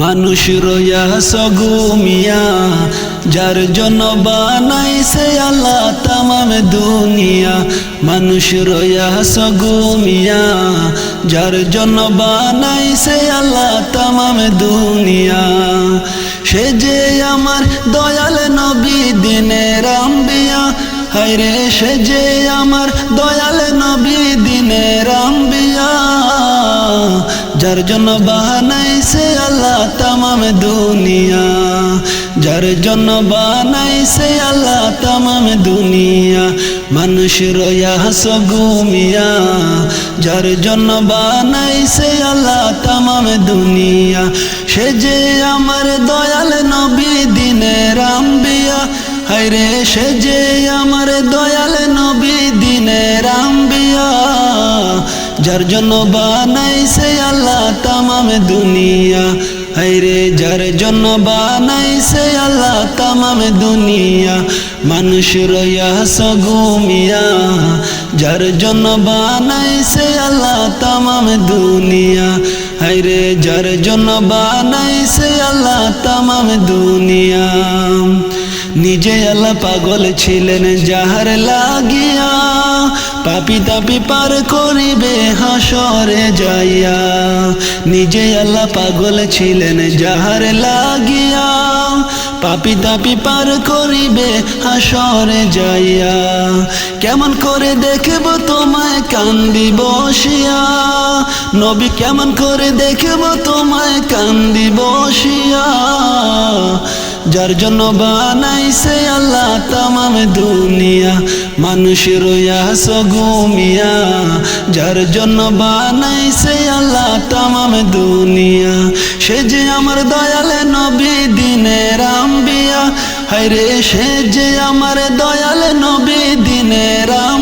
মানুষ রইয়া সগুমিয়া যার জন্য বানাইছে আল্লাহ তামাম দুনিয়া। মানুষ রইয়া সগুমিয়া যার জন্য বানাইছে আল্লাহ তামাম দুনিয়া। সে যে আমার দয়াল নবী দিনের আম্বিয়া, হায়রে সে যে আমার দয়াল নবী দিনের আম্বিয়া, যার জন্য বানাইছে তামাম দুনিয়া, যার জন্য বানাইছে আল্লাহ তামাম দুনিয়া। মানুষ রয়া সগুমিয়া যার জন্য বানাইছে আল্লাহ তামাম দুনিয়া। সে যে আমার দয়াল নবী দিনের আম্বিয়া, হায়রে সে যে আমার দয়াল নবী দিনের আম্বিয়া। যার জন্য বানাইছে আল্লাহ তামাম দুনিয়া। হায়রে, যার জন্য বানাইছে আল্লাহ তামাম দুনিয়া, মানুষ রইয়া সগুমিয়া যার জন্য বানাইছে আল্লাহ তামাম দুনিয়া, হায়রে, যার জন্য বানাইছে আল্লাহ তামাম দুনিয়া। নিজে আল্লাহ পাগল ছিলেন, যাহার লাগিয়া পাপি তাপি পার করিবে হাসরে যাইয়া। নিজে আল্লাহ পাগল ছিলেন যাহার লাগিয়া। পাপি তাপি পার করিবে হাসরে যাইয়া। কেমন করে দেখব তোমায় কান্দি বসিয়া। নবী কেমন করে দেখব তোমায় কান্দি বসিয়া। যার জন্য বানাইছে আল্লাহ তামাম দুনিয়া। মানুষ রইয়া সগুমিয়া, যার জন্য বানাইছে আল্লাহ তামাম দুনিয়া। সে যে আমার দয়ালে নবী, দিনের আম্বিয়া। হায়রে সে যে আমার দয়ালে নবী, দিনের আম্বিয়া।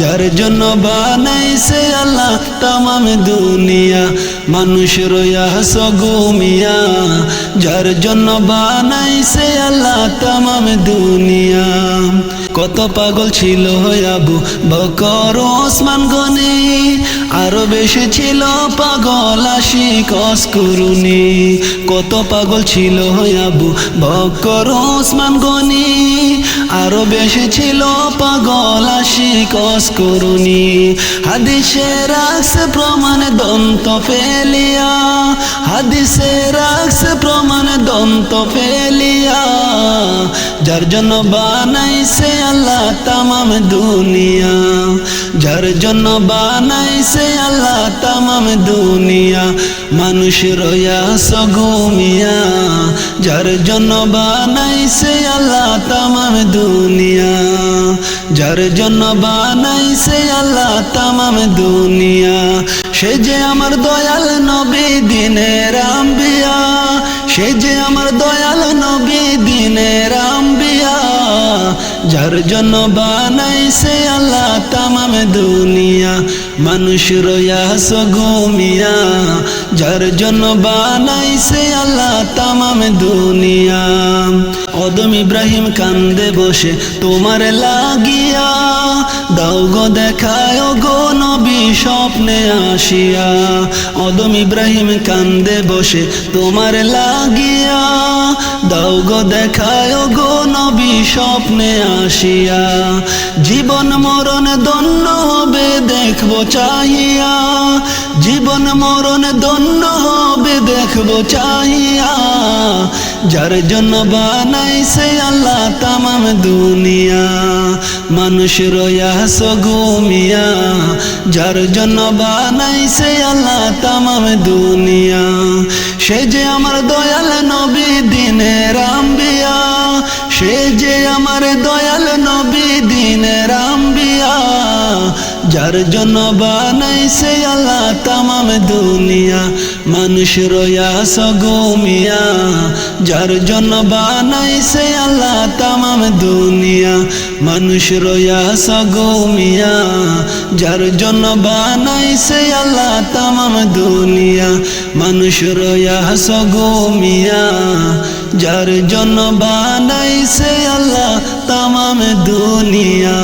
যার জন্য বানাইছে আল্লাহ তামাম দুনিয়া। মানুষ রয়া সগুমিয়া। যার জন্য বানাইছে আল্লাহ তামাম দুনিয়া। কত পাগল ছিল আবু বকর ওসমান গনি। আরও বেশি ছিল পাগল আশি কসকুরুনি কত পাগল ছিল আবু বকর ওসমান গনি। আরও বেশি ছিল পাগল আশি কসকুরুনি হাদিসে রাস প্রমাণ দন্ত ফেলিয়া হাদিসে রাস প্রমাণ দন্ত ফেলিয়া, যার জন্য বানাইছে আল্লাহ তামাম দুনিয়া। যার জন্য বানাইছে আল্লাহ তামাম দুনিয়া, মানুষ রয়া সগুমিয়া যার জন্য বানাইছে আল্লাহ তামাম দুনিয়া, যার জন্য বানাইছে আল্লাহ তামাম দুনিয়া। সে যে আমার দয়াল দিনের আম্বিয়া, সে যে আমার দয়াল নবী দিনের আম্বিয়া, যার জন্য বানাইছে আল্লাহ তামাম দুনিয়া, মানুষ রয়া ঘুমিয়া, যার জন্য বানাইছে আল্লাহ তামাম দুনিয়া। অদম ইব্রাহিম কান্দে বসে, তোমার লাগিয়া দাও গো দেখায় গো নবী স্বপ্নে আসিয়া। অদম ইব্রাহিম কান্দে বসে, তোমার লাগিয়া দাও গো দেখায় গো নবী স্বপ্নে আসিয়া। জীবন মরণ দন্য হবে, দেখব চাহিয়া। জীবন মরণ দন্য হবে, দেখব চাহিয়া। যার জন্য বানাইছে আল্লাহ তামাম দুনিয়া। মানুষ রয়া সগুমিয়া। যার জন্য বানাইছে আল্লাহ তামাম দুনিয়া। সে যে আমার দয়াল নবী দিনের আম্বিয়া। সে যে আমার দয়াল নবী দিনের আম্বিয়া। যার জন্য বানাইছে আল্লাহ তামাম দুনিয়া। মানুষ রয়া সগুমিয়া যার জন্য বানাইছে আল্লাহ তামাম দুনিয়া। মানুষ রয়া সগুমিয়া যার জন্য বানাইছে আল্লাহ তামাম দুনিয়া। মানুষ রয়া সগুমিয়া যার জন্য বানাইছে আল্লাহ তামাম দুনিয়া।